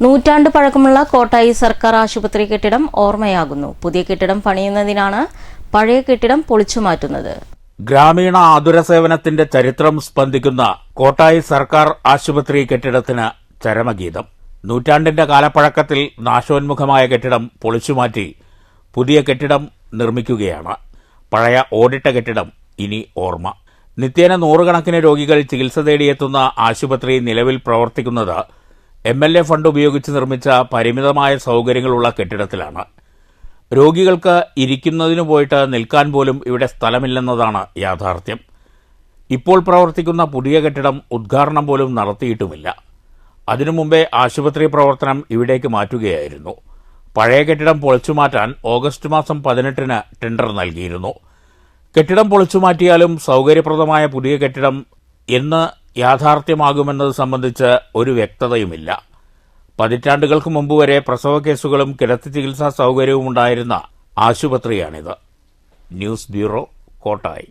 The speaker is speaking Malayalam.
നൂറ്റാണ്ട് പഴക്കമുള്ള കോട്ടായി സർക്കാർ ആശുപത്രി കെട്ടിടം ഓർമ്മയാകുന്നു. പുതിയ കെട്ടിടം പണിയുന്നതിനാണ് പഴയ കെട്ടിടം പൊളിച്ചു മാറ്റുന്നത്. ഗ്രാമീണ ആതുര സേവനത്തിന്റെ ചരിത്രം സ്പന്ദിക്കുന്ന കോട്ടായി സർക്കാർ ആശുപത്രി കെട്ടിടത്തിന് ചരമഗീതം. നൂറ്റാണ്ടിന്റെ കാലപ്പഴക്കത്തിൽ നാശോന്മുഖമായ കെട്ടിടം പൊളിച്ചുമാറ്റി പുതിയ കെട്ടിടം നിർമ്മിക്കുകയാണ്. പഴയ ഓടിട്ട കെട്ടിടം ഇനി ഓർമ്മ. നിത്യേന നൂറുകണക്കിന് രോഗികൾ ചികിത്സ തേടിയെത്തുന്ന ആശുപത്രി നിലവിൽ പ്രവർത്തിക്കുന്നത് എം എൽ എ ഫണ്ട് ഉപയോഗിച്ച് നിർമ്മിച്ച പരിമിതമായ സൗകര്യങ്ങളുള്ള കെട്ടിടത്തിലാണ്. രോഗികൾക്ക് ഇരിക്കുന്നതിനു പോയിട്ട് നിൽക്കാൻ പോലും ഇവിടെ സ്ഥലമില്ലെന്നതാണ് യാഥാർത്ഥ്യം. ഇപ്പോൾ പ്രവർത്തിക്കുന്ന പുതിയ കെട്ടിടം ഉദ്ഘാടനം പോലും നടത്തിയിട്ടുമില്ല. അതിനു മുമ്പേ ആശുപത്രി പ്രവർത്തനം ഇവിടേക്ക് മാറ്റുകയായിരുന്നു. പഴയ കെട്ടിടം പൊളിച്ചുമാറ്റാൻ ഓഗസ്റ്റ് മാസം പതിനെട്ടിന് ടെൻഡർ നൽകിയിരുന്നു. കെട്ടിടം പൊളിച്ചുമാറ്റിയാലും സൗകര്യപ്രദമായ പുതിയ കെട്ടിടം എന്ന് യാഥാർത്ഥ്യമാകുമെന്നത് സംബന്ധിച്ച് ഒരു വ്യക്തതയുമില്ല. പതിറ്റാണ്ടുകൾക്ക് മുമ്പ് വരെ പ്രസവ കേസുകളും കിടത്തി ചികിത്സാ സൗകര്യവും ഉണ്ടായിരുന്ന ആശുപത്രിയാണിത്. News bureau Kottayi.